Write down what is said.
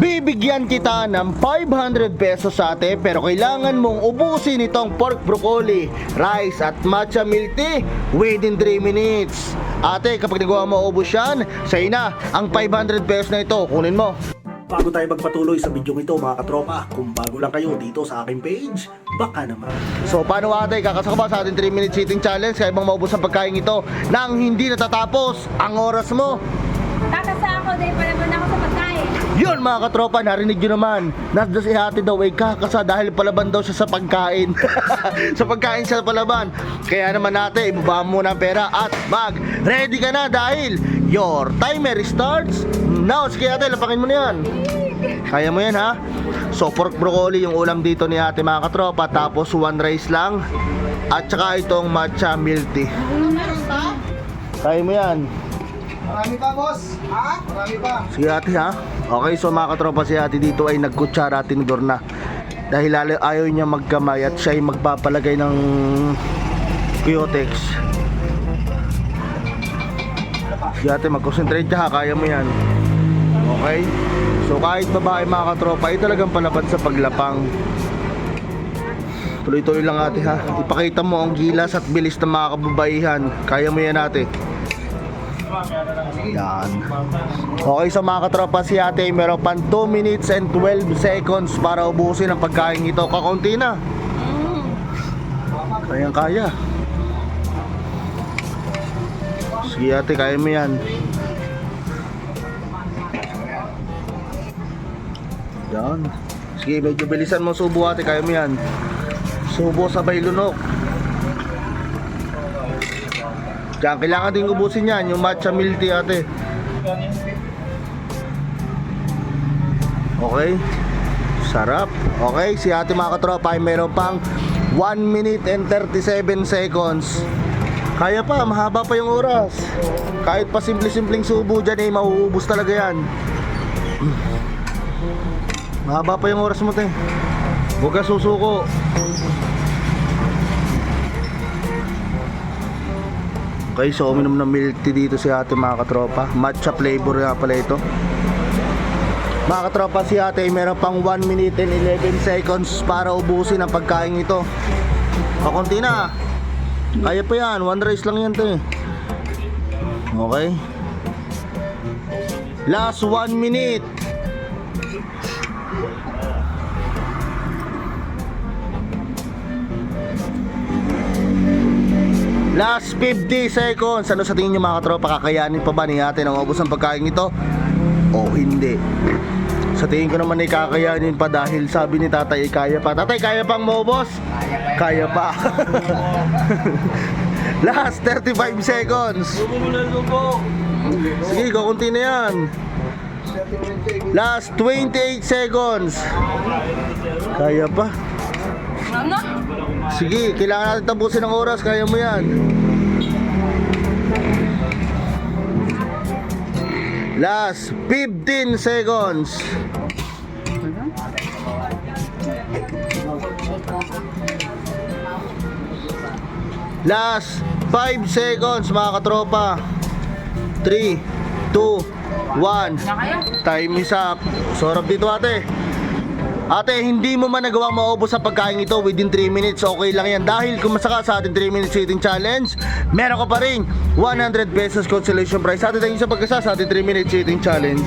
Bibigyan kita ng 500 pesos ate pero kailangan mong ubusin itong pork broccoli, rice at matcha milk tea within 3 minutes. Ate, kapag nagawa mo ubus yan, sa'yo na ang 500 pesos na ito. Kunin mo. Bago tayo magpatuloy sa video ito mga katropa, kung bago lang kayo dito sa aking page, baka naman. So paano ate, kakasaka ba sa ating 3 minutes eating challenge kaya bang maubos ang pagkain ito nang hindi natatapos ang oras mo? Kakasa ako dahil pala muna ako sa. Yun mga katropa, narinig nyo naman. Nasa si ate daw ay kakasa dahil palaban daw siya sa pagkain. sa pagkain siya palaban. Kaya naman ate, ibaba mo muna ang pera at mag ready ka na dahil your timer starts now. Sige ate, lapangin mo na yan. Kaya mo yan ha? So pork broccoli yung ulam dito ni ate mga katropa. Tapos one rice lang. At saka itong matcha milk tea. Kaya mo yan. Marami pa, boss. Ha? Marami pa. Si ate ha? Okay, so mga katropa si ate dito ay nagkutsara tinidor na. Dahil ayaw niya magkamay at siya ay magpapalagay ng Cutex. Si ate mag-concentrate ka ha, kaya mo yan. Okay? So kahit babae mga katropa ay talagang palaban sa paglapang. Tuloy-tuloy lang ate ha. Ipakita mo ang gilas at bilis ng mga kababaihan. Kaya mo yan ate. Yan. Okay, so mga katropa si ate ay meron pang 2 minutes and 12 seconds para ubusin ang pagkain ito. Kakaunti na. Kayang kaya. Sige ate, kaya mo yan. Yan. Sige, medyo bilisan mo subo ate, kaya mo yan. Subo sabay lunok. Diyan, kailangan din ubusin yan, yung matcha milk tea ate. Okay? Sarap. Okay, si ate mga katropa ay meron pang 1 minute and 37 seconds. Kaya pa, mahaba pa yung oras. Kahit pa simple-simpleng subo dyan eh, mauubos talaga yan. Mahaba pa yung oras mo te. Huwag ka susuko. Okay, so uminom ng milk tea dito si ate mga katropa. Matcha flavor nga pala ito. Mga katropa si ate ay meron pang 1 minute and 11 seconds para ubusin ang pagkain ito. Kakunti na. Kaya pa yan, one rice lang yan te. Okay. Last 1 minute. Last 50 seconds. Ano sa tingin nyo mga katropa? Kakayanin pa ba ni ate ng ubos ang pagkain ito? O hindi? Sa tingin ko naman ay kakayanin pa dahil sabi ni tatay ay kaya pa. Tatay, kaya pang maubos? Kaya pa. Last 35 seconds. Sige, kukunti na yan. Last 28 seconds. Kaya pa. Ano? Sige, kailangan natin tapusin ang oras. Kaya mo yan. Last 15 seconds. Last 5 seconds mga katropa. 3, 2, 1. Time is up. Sorap dito ate. Ate, hindi mo man nagawa maubos sa pagkain ito within 3 minutes, okay lang yan. Dahil kung masaka sa ating 3 minutes eating challenge, meron ka pa rin 100 pesos consolation prize. Ate, thank you sa pagkasa sa ating 3 minutes eating challenge.